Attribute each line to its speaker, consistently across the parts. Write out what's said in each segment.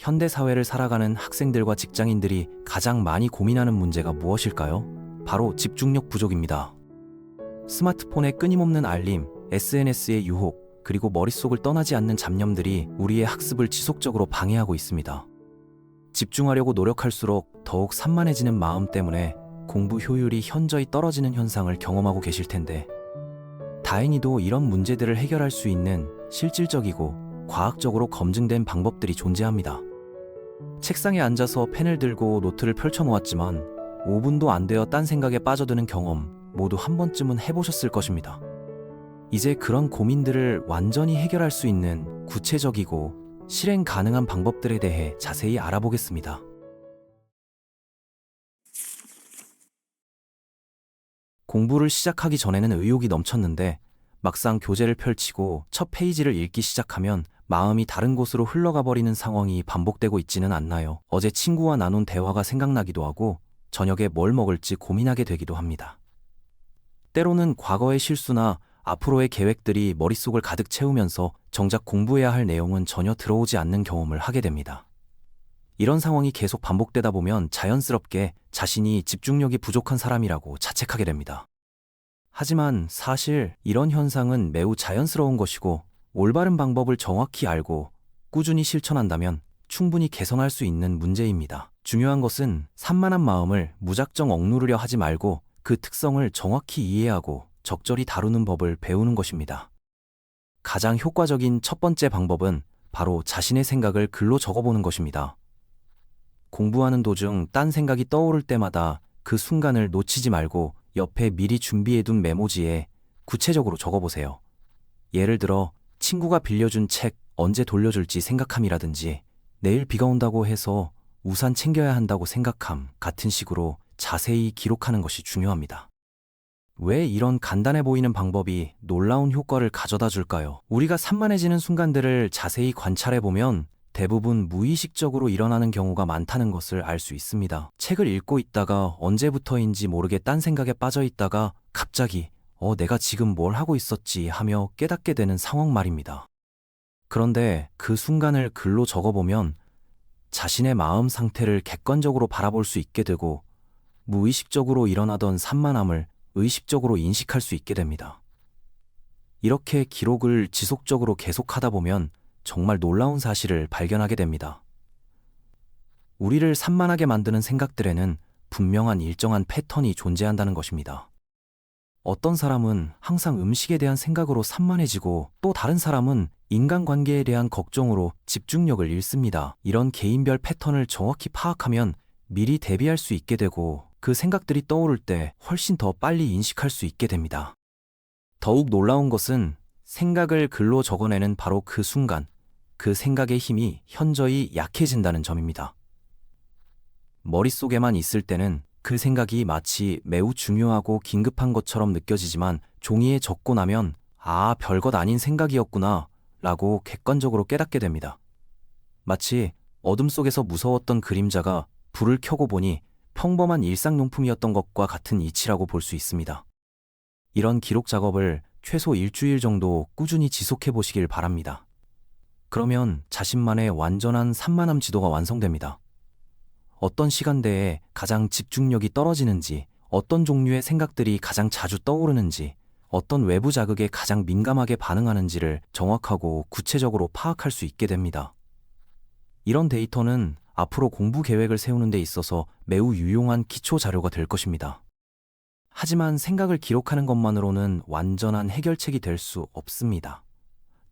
Speaker 1: 현대 사회를 살아가는 학생들과 직장인들이 가장 많이 고민하는 문제가 무엇일까요? 바로 집중력 부족입니다. 스마트폰의 끊임없는 알림, SNS의 유혹, 그리고 머릿속을 떠나지 않는 잡념들이 우리의 학습을 지속적으로 방해하고 있습니다. 집중하려고 노력할수록 더욱 산만해지는 마음 때문에 공부 효율이 현저히 떨어지는 현상을 경험하고 계실 텐데, 다행히도 이런 문제들을 해결할 수 있는 실질적이고 과학적으로 검증된 방법들이 존재합니다. 책상에 앉아서 펜을 들고 노트를 펼쳐 놓았지만 5분도 안 되어 딴 생각에 빠져드는 경험 모두 한 번쯤은 해보셨을 것입니다. 이제 그런 고민들을 완전히 해결할 수 있는 구체적이고 실행 가능한 방법들에 대해 자세히 알아보겠습니다. 공부를 시작하기 전에는 의욕이 넘쳤는데 막상 교재를 펼치고 첫 페이지를 읽기 시작하면 마음이 다른 곳으로 흘러가 버리는 상황이 반복되고 있지는 않나요? 어제 친구와 나눈 대화가 생각나기도 하고 저녁에 뭘 먹을지 고민하게 되기도 합니다. 때로는 과거의 실수나 앞으로의 계획들이 머릿속을 가득 채우면서 정작 공부해야 할 내용은 전혀 들어오지 않는 경험을 하게 됩니다. 이런 상황이 계속 반복되다 보면 자연스럽게 자신이 집중력이 부족한 사람이라고 자책하게 됩니다. 하지만 사실 이런 현상은 매우 자연스러운 것이고 올바른 방법을 정확히 알고 꾸준히 실천한다면 충분히 개선할 수 있는 문제입니다. 중요한 것은 산만한 마음을 무작정 억누르려 하지 말고 그 특성을 정확히 이해하고 적절히 다루는 법을 배우는 것입니다. 가장 효과적인 첫 번째 방법은 바로 자신의 생각을 글로 적어보는 것입니다. 공부하는 도중 딴 생각이 떠오를 때마다 그 순간을 놓치지 말고 옆에 미리 준비해둔 메모지에 구체적으로 적어보세요. 예를 들어, 친구가 빌려준 책 언제 돌려줄지 생각함이라든지, 내일 비가 온다고 해서 우산 챙겨야 한다고 생각함 같은 식으로 자세히 기록하는 것이 중요합니다. 왜 이런 간단해 보이는 방법이 놀라운 효과를 가져다 줄까요? 우리가 산만해지는 순간들을 자세히 관찰해 보면 대부분 무의식적으로 일어나는 경우가 많다는 것을 알 수 있습니다. 책을 읽고 있다가 언제부터인지 모르게 딴 생각에 빠져 있다가 갑자기 어, 내가 지금 뭘 하고 있었지 하며 깨닫게 되는 상황 말입니다. 그런데 그 순간을 글로 적어보면 자신의 마음 상태를 객관적으로 바라볼 수 있게 되고 무의식적으로 일어나던 산만함을 의식적으로 인식할 수 있게 됩니다. 이렇게 기록을 지속적으로 계속하다 보면 정말 놀라운 사실을 발견하게 됩니다. 우리를 산만하게 만드는 생각들에는 분명한 일정한 패턴이 존재한다는 것입니다. 어떤 사람은 항상 음식에 대한 생각으로 산만해지고 또 다른 사람은 인간관계에 대한 걱정으로 집중력을 잃습니다. 이런 개인별 패턴을 정확히 파악하면 미리 대비할 수 있게 되고 그 생각들이 떠오를 때 훨씬 더 빨리 인식할 수 있게 됩니다. 더욱 놀라운 것은 생각을 글로 적어내는 바로 그 순간 그 생각의 힘이 현저히 약해진다는 점입니다. 머릿속에만 있을 때는 그 생각이 마치 매우 중요하고 긴급한 것처럼 느껴지지만 종이에 적고 나면 아, 별것 아닌 생각이었구나 라고 객관적으로 깨닫게 됩니다. 마치 어둠 속에서 무서웠던 그림자가 불을 켜고 보니 평범한 일상용품이었던 것과 같은 이치라고 볼 수 있습니다. 이런 기록 작업을 최소 일주일 정도 꾸준히 지속해 보시길 바랍니다. 그러면 자신만의 완전한 산만함 지도가 완성됩니다. 어떤 시간대에 가장 집중력이 떨어지는지, 어떤 종류의 생각들이 가장 자주 떠오르는지, 어떤 외부 자극에 가장 민감하게 반응하는지를 정확하고 구체적으로 파악할 수 있게 됩니다. 이런 데이터는 앞으로 공부 계획을 세우는 데 있어서 매우 유용한 기초 자료가 될 것입니다. 하지만 생각을 기록하는 것만으로는 완전한 해결책이 될 수 없습니다.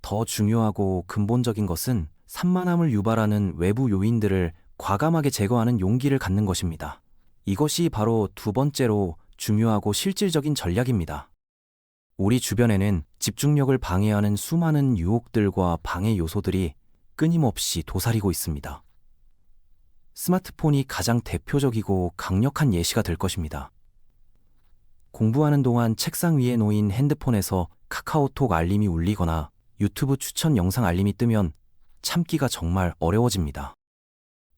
Speaker 1: 더 중요하고 근본적인 것은 산만함을 유발하는 외부 요인들을 과감하게 제거하는 용기를 갖는 것입니다. 이것이 바로 두 번째로 중요하고 실질적인 전략입니다. 우리 주변에는 집중력을 방해하는 수많은 유혹들과 방해 요소들이 끊임없이 도사리고 있습니다. 스마트폰이 가장 대표적이고 강력한 예시가 될 것입니다. 공부하는 동안 책상 위에 놓인 핸드폰에서 카카오톡 알림이 울리거나 유튜브 추천 영상 알림이 뜨면 참기가 정말 어려워집니다.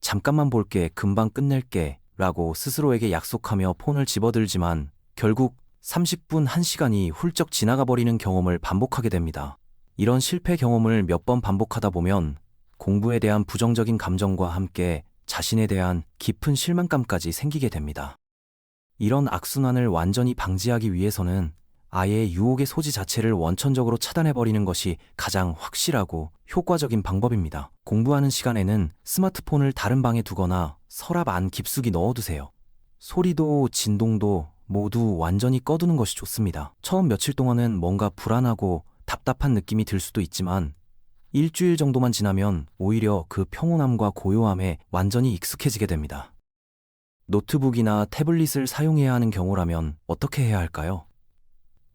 Speaker 1: 잠깐만 볼게, 금방 끝낼게 라고 스스로에게 약속하며 폰을 집어들지만 결국 30분, 1시간이 훌쩍 지나가 버리는 경험을 반복하게 됩니다. 이런 실패 경험을 몇 번 반복하다 보면 공부에 대한 부정적인 감정과 함께 자신에 대한 깊은 실망감까지 생기게 됩니다. 이런 악순환을 완전히 방지하기 위해서는 아예 유혹의 소지 자체를 원천적으로 차단해버리는 것이 가장 확실하고 효과적인 방법입니다. 공부하는 시간에는 스마트폰을 다른 방에 두거나 서랍 안 깊숙이 넣어두세요. 소리도 진동도 모두 완전히 꺼두는 것이 좋습니다. 처음 며칠 동안은 뭔가 불안하고 답답한 느낌이 들 수도 있지만 일주일 정도만 지나면 오히려 그 평온함과 고요함에 완전히 익숙해지게 됩니다. 노트북이나 태블릿을 사용해야 하는 경우라면 어떻게 해야 할까요?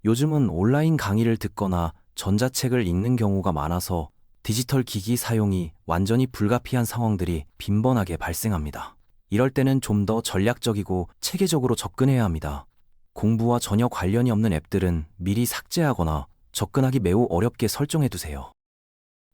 Speaker 1: 요즘은 온라인 강의를 듣거나 전자책을 읽는 경우가 많아서 디지털 기기 사용이 완전히 불가피한 상황들이 빈번하게 발생합니다. 이럴 때는 좀 더 전략적이고 체계적으로 접근해야 합니다. 공부와 전혀 관련이 없는 앱들은 미리 삭제하거나 접근하기 매우 어렵게 설정해 두세요.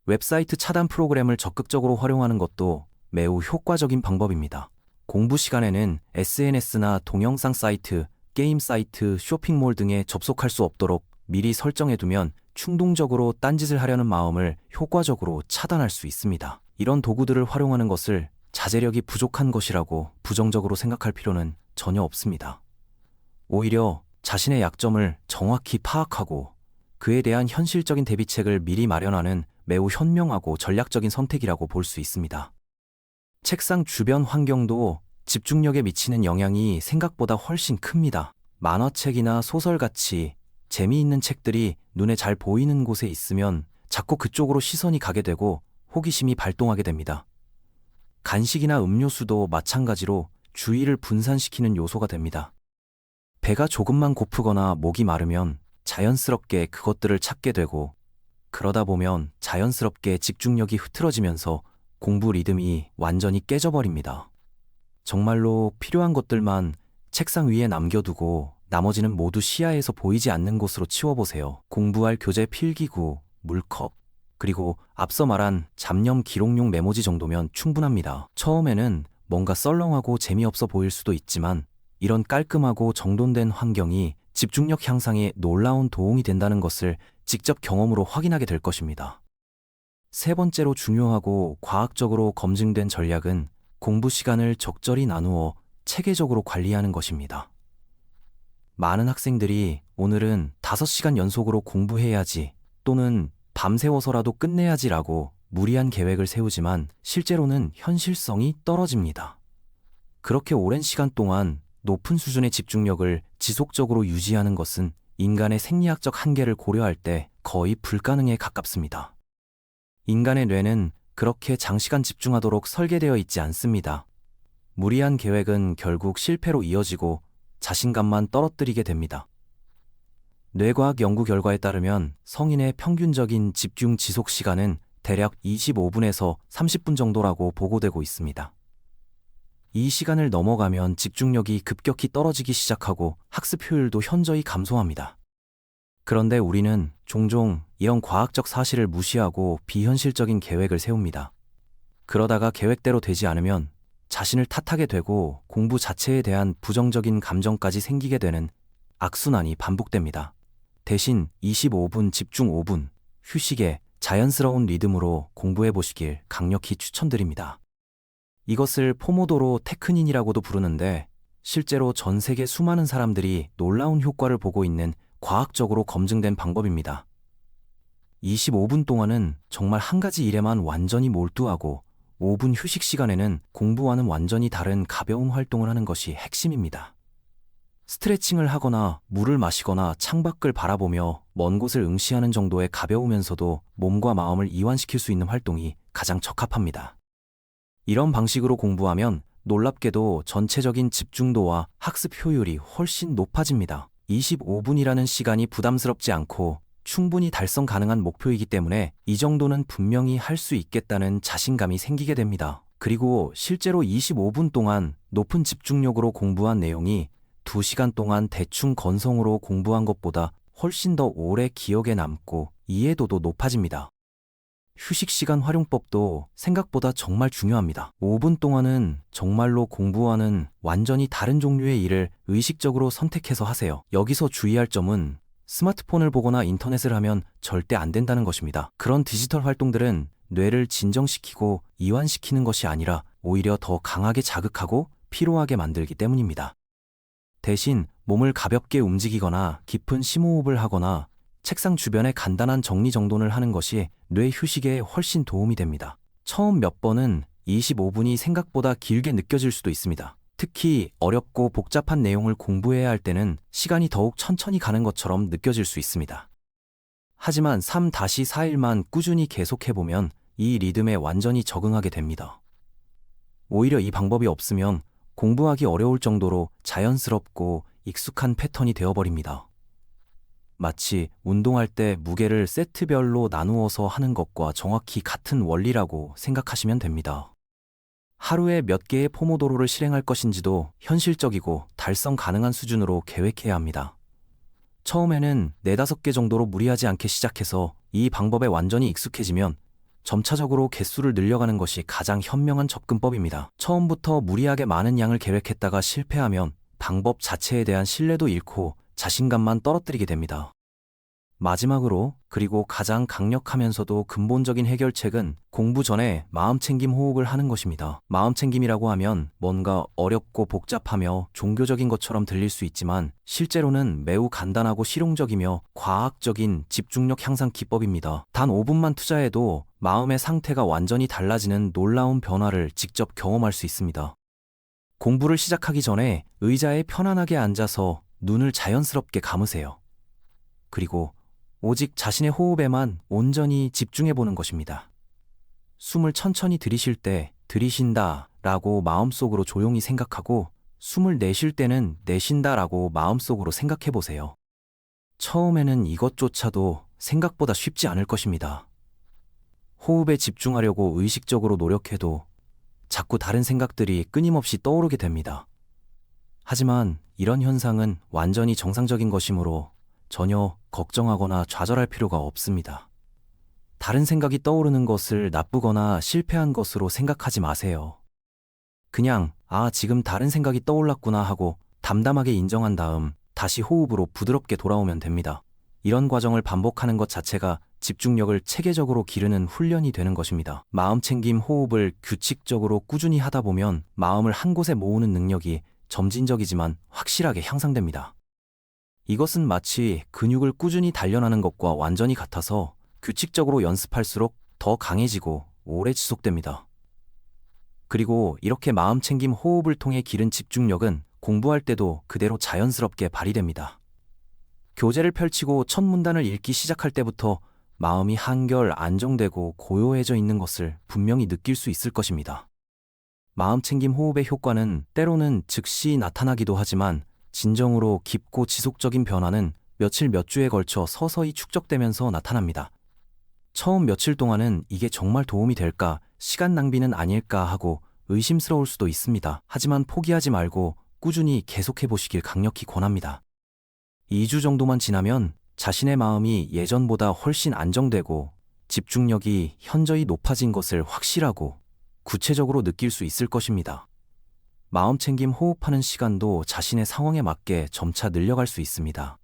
Speaker 1: 웹사이트 차단 프로그램을 적극적으로 활용하는 것도 매우 효과적인 방법입니다. 공부 시간에는 SNS나 동영상 사이트, 게임 사이트, 쇼핑몰 등에 접속할 수 없도록 미리 설정해 두면 충동적으로 딴짓을 하려는 마음을 효과적으로 차단할 수 있습니다. 이런 도구들을 활용하는 것을 자제력이 부족한 것이라고 부정적으로 생각할 필요는 전혀 없습니다. 오히려 자신의 약점을 정확히 파악하고 그에 대한 현실적인 대비책을 미리 마련하는 매우 현명하고 전략적인 선택이라고 볼 수 있습니다. 책상 주변 환경도 집중력에 미치는 영향이 생각보다 훨씬 큽니다. 만화책이나 소설같이 재미있는 책들이 눈에 잘 보이는 곳에 있으면 자꾸 그쪽으로 시선이 가게 되고 호기심이 발동하게 됩니다. 간식이나 음료수도 마찬가지로 주의를 분산시키는 요소가 됩니다. 배가 조금만 고프거나 목이 마르면 자연스럽게 그것들을 찾게 되고 그러다 보면 자연스럽게 집중력이 흐트러지면서 공부 리듬이 완전히 깨져버립니다. 정말로 필요한 것들만 책상 위에 남겨두고 나머지는 모두 시야에서 보이지 않는 곳으로 치워보세요. 공부할 교재 필기구, 물컵, 그리고 앞서 말한 잡념 기록용 메모지 정도면 충분합니다. 처음에는 뭔가 썰렁하고 재미없어 보일 수도 있지만 이런 깔끔하고 정돈된 환경이 집중력 향상에 놀라운 도움이 된다는 것을 직접 경험으로 확인하게 될 것입니다. 세 번째로 중요하고 과학적으로 검증된 전략은 공부 시간을 적절히 나누어 체계적으로 관리하는 것입니다. 많은 학생들이 오늘은 5시간 연속으로 공부해야지 또는 밤새워서라도 끝내야지라고 무리한 계획을 세우지만 실제로는 현실성이 떨어집니다. 그렇게 오랜 시간 동안 높은 수준의 집중력을 지속적으로 유지하는 것은 인간의 생리학적 한계를 고려할 때 거의 불가능에 가깝습니다. 인간의 뇌는 그렇게 장시간 집중하도록 설계되어 있지 않습니다. 무리한 계획은 결국 실패로 이어지고 자신감만 떨어뜨리게 됩니다. 뇌과학 연구 결과에 따르면 성인의 평균적인 집중 지속 시간은 대략 25분에서 30분 정도라고 보고되고 있습니다. 이 시간을 넘어가면 집중력이 급격히 떨어지기 시작하고 학습 효율도 현저히 감소합니다. 그런데 우리는 종종 이런 과학적 사실을 무시하고 비현실적인 계획을 세웁니다. 그러다가 계획대로 되지 않으면 자신을 탓하게 되고 공부 자체에 대한 부정적인 감정까지 생기게 되는 악순환이 반복됩니다. 대신 25분 집중 5분, 휴식에 자연스러운 리듬으로 공부해 보시길 강력히 추천드립니다. 이것을 포모도로 테크닌이라고도 부르는데 실제로 전 세계 수많은 사람들이 놀라운 효과를 보고 있는 과학적으로 검증된 방법입니다. 25분 동안은 정말 한 가지 일에만 완전히 몰두하고 5분 휴식 시간에는 공부와는 완전히 다른 가벼운 활동을 하는 것이 핵심입니다. 스트레칭을 하거나 물을 마시거나 창밖을 바라보며 먼 곳을 응시하는 정도의 가벼우면서도 몸과 마음을 이완시킬 수 있는 활동이 가장 적합합니다. 이런 방식으로 공부하면 놀랍게도 전체적인 집중도와 학습 효율이 훨씬 높아집니다. 25분이라는 시간이 부담스럽지 않고 충분히 달성 가능한 목표이기 때문에 이 정도는 분명히 할 수 있겠다는 자신감이 생기게 됩니다. 그리고 실제로 25분 동안 높은 집중력으로 공부한 내용이 2시간 동안 대충 건성으로 공부한 것보다 훨씬 더 오래 기억에 남고 이해도도 높아집니다. 휴식 시간 활용법도 생각보다 정말 중요합니다. 5분 동안은 정말로 공부와는 완전히 다른 종류의 일을 의식적으로 선택해서 하세요. 여기서 주의할 점은 스마트폰을 보거나 인터넷을 하면 절대 안 된다는 것입니다. 그런 디지털 활동들은 뇌를 진정시키고 이완시키는 것이 아니라 오히려 더 강하게 자극하고 피로하게 만들기 때문입니다. 대신 몸을 가볍게 움직이거나 깊은 심호흡을 하거나 책상 주변에 간단한 정리정돈을 하는 것이 뇌 휴식에 훨씬 도움이 됩니다. 처음 몇 번은 25분이 생각보다 길게 느껴질 수도 있습니다. 특히 어렵고 복잡한 내용을 공부해야 할 때는 시간이 더욱 천천히 가는 것처럼 느껴질 수 있습니다. 하지만 3-4일만 꾸준히 계속해보면 이 리듬에 완전히 적응하게 됩니다. 오히려 이 방법이 없으면 공부하기 어려울 정도로 자연스럽고 익숙한 패턴이 되어버립니다. 마치 운동할 때 무게를 세트별로 나누어서 하는 것과 정확히 같은 원리라고 생각하시면 됩니다. 하루에 몇 개의 포모도로를 실행할 것인지도 현실적이고 달성 가능한 수준으로 계획해야 합니다. 처음에는 네다섯 개 정도로 무리하지 않게 시작해서 이 방법에 완전히 익숙해지면 점차적으로 개수를 늘려가는 것이 가장 현명한 접근법입니다. 처음부터 무리하게 많은 양을 계획했다가 실패하면 방법 자체에 대한 신뢰도 잃고 자신감만 떨어뜨리게 됩니다. 마지막으로 그리고 가장 강력하면서도 근본적인 해결책은 공부 전에 마음챙김 호흡을 하는 것입니다. 마음챙김이라고 하면 뭔가 어렵고 복잡하며 종교적인 것처럼 들릴 수 있지만 실제로는 매우 간단하고 실용적이며 과학적인 집중력 향상 기법입니다. 단 5분만 투자해도 마음의 상태가 완전히 달라지는 놀라운 변화를 직접 경험할 수 있습니다. 공부를 시작하기 전에 의자에 편안하게 앉아서 눈을 자연스럽게 감으세요. 그리고 오직 자신의 호흡에만 온전히 집중해 보는 것입니다. 숨을 천천히 들이쉴 때 들이신다 라고 마음속으로 조용히 생각하고 숨을 내쉴 때는 내쉰다 라고 마음속으로 생각해 보세요. 처음에는 이것조차도 생각보다 쉽지 않을 것입니다. 호흡에 집중하려고 의식적으로 노력해도 자꾸 다른 생각들이 끊임없이 떠오르게 됩니다. 하지만 이런 현상은 완전히 정상적인 것이므로 전혀 걱정하거나 좌절할 필요가 없습니다. 다른 생각이 떠오르는 것을 나쁘거나 실패한 것으로 생각하지 마세요. 그냥, 아, 지금 다른 생각이 떠올랐구나 하고 담담하게 인정한 다음 다시 호흡으로 부드럽게 돌아오면 됩니다. 이런 과정을 반복하는 것 자체가 집중력을 체계적으로 기르는 훈련이 되는 것입니다. 마음 챙김 호흡을 규칙적으로 꾸준히 하다 보면 마음을 한 곳에 모으는 능력이 점진적이지만 확실하게 향상됩니다. 이것은 마치 근육을 꾸준히 단련하는 것과 완전히 같아서 규칙적으로 연습할수록 더 강해지고 오래 지속됩니다. 그리고 이렇게 마음 챙김 호흡을 통해 기른 집중력은 공부할 때도 그대로 자연스럽게 발휘됩니다. 교재를 펼치고 첫 문단을 읽기 시작할 때부터 마음이 한결 안정되고 고요해져 있는 것을 분명히 느낄 수 있을 것입니다. 마음 챙김 호흡의 효과는 때로는 즉시 나타나기도 하지만 진정으로 깊고 지속적인 변화는 며칠 몇 주에 걸쳐 서서히 축적되면서 나타납니다. 처음 며칠 동안은 이게 정말 도움이 될까, 시간 낭비는 아닐까 하고 의심스러울 수도 있습니다. 하지만 포기하지 말고 꾸준히 계속해 보시길 강력히 권합니다. 2주 정도만 지나면 자신의 마음이 예전보다 훨씬 안정되고 집중력이 현저히 높아진 것을 확실하고 구체적으로 느낄 수 있을 것입니다. 마음 챙김 호흡하는 시간도 자신의 상황에 맞게 점차 늘려갈 수 있습니다.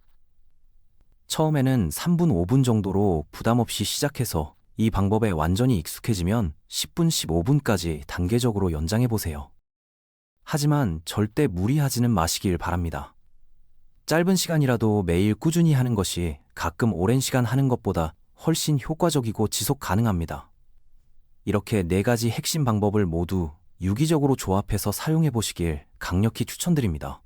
Speaker 1: 처음에는 3분, 5분 정도로 부담 없이 시작해서 이 방법에 완전히 익숙해지면 10분, 15분까지 단계적으로 연장해 보세요. 하지만 절대 무리하지는 마시길 바랍니다. 짧은 시간이라도 매일 꾸준히 하는 것이 가끔 오랜 시간 하는 것보다 훨씬 효과적이고 지속 가능합니다. 이렇게 네 가지 핵심 방법을 모두 유기적으로 조합해서 사용해 보시길 강력히 추천드립니다.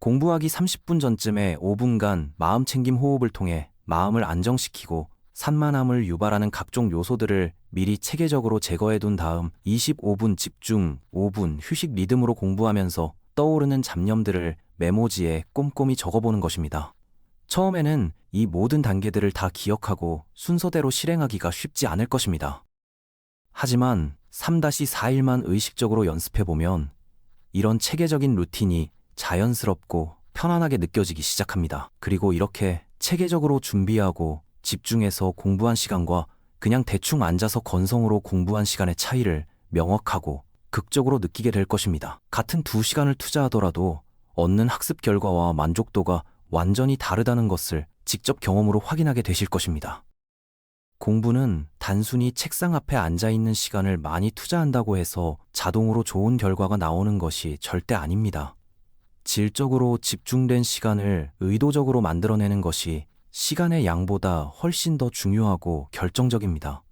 Speaker 1: 공부하기 30분 전쯤에 5분간 마음 챙김 호흡을 통해 마음을 안정시키고 산만함을 유발하는 각종 요소들을 미리 체계적으로 제거해 둔 다음 25분 집중, 5분 휴식 리듬으로 공부하면서 떠오르는 잡념들을 메모지에 꼼꼼히 적어보는 것입니다. 처음에는 이 모든 단계들을 다 기억하고 순서대로 실행하기가 쉽지 않을 것입니다. 하지만 3-4일만 의식적으로 연습해보면 이런 체계적인 루틴이 자연스럽고 편안하게 느껴지기 시작합니다. 그리고 이렇게 체계적으로 준비하고 집중해서 공부한 시간과 그냥 대충 앉아서 건성으로 공부한 시간의 차이를 명확하고 극적으로 느끼게 될 것입니다. 같은 두 시간을 투자하더라도 얻는 학습 결과와 만족도가 완전히 다르다는 것을 직접 경험으로 확인하게 되실 것입니다. 공부는 단순히 책상 앞에 앉아 있는 시간을 많이 투자한다고 해서 자동으로 좋은 결과가 나오는 것이 절대 아닙니다. 질적으로 집중된 시간을 의도적으로 만들어내는 것이 시간의 양보다 훨씬 더 중요하고 결정적입니다.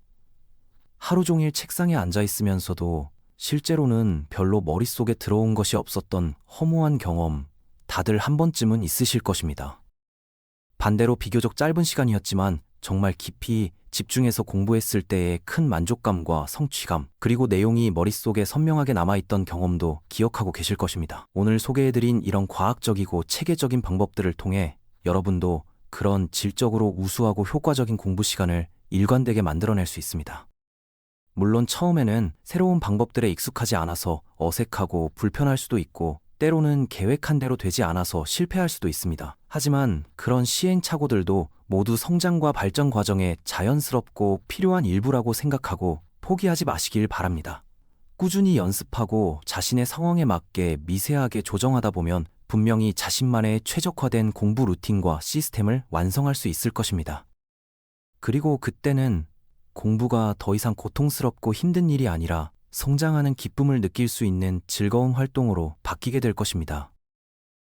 Speaker 1: 하루 종일 책상에 앉아 있으면서도 실제로는 별로 머릿속에 들어온 것이 없었던 허무한 경험 다들 한 번쯤은 있으실 것입니다. 반대로 비교적 짧은 시간이었지만 정말 깊이 집중해서 공부했을 때의 큰 만족감과 성취감, 그리고 내용이 머릿속에 선명하게 남아있던 경험도 기억하고 계실 것입니다. 오늘 소개해드린 이런 과학적이고 체계적인 방법들을 통해 여러분도 그런 질적으로 우수하고 효과적인 공부 시간을 일관되게 만들어낼 수 있습니다. 물론 처음에는 새로운 방법들에 익숙하지 않아서 어색하고 불편할 수도 있고 때로는 계획한 대로 되지 않아서 실패할 수도 있습니다. 하지만 그런 시행착오들도 모두 성장과 발전 과정에 자연스럽고 필요한 일부라고 생각하고 포기하지 마시길 바랍니다. 꾸준히 연습하고 자신의 상황에 맞게 미세하게 조정하다 보면 분명히 자신만의 최적화된 공부 루틴과 시스템을 완성할 수 있을 것입니다. 그리고 그때는 공부가 더 이상 고통스럽고 힘든 일이 아니라 성장하는 기쁨을 느낄 수 있는 즐거운 활동으로 바뀌게 될 것입니다.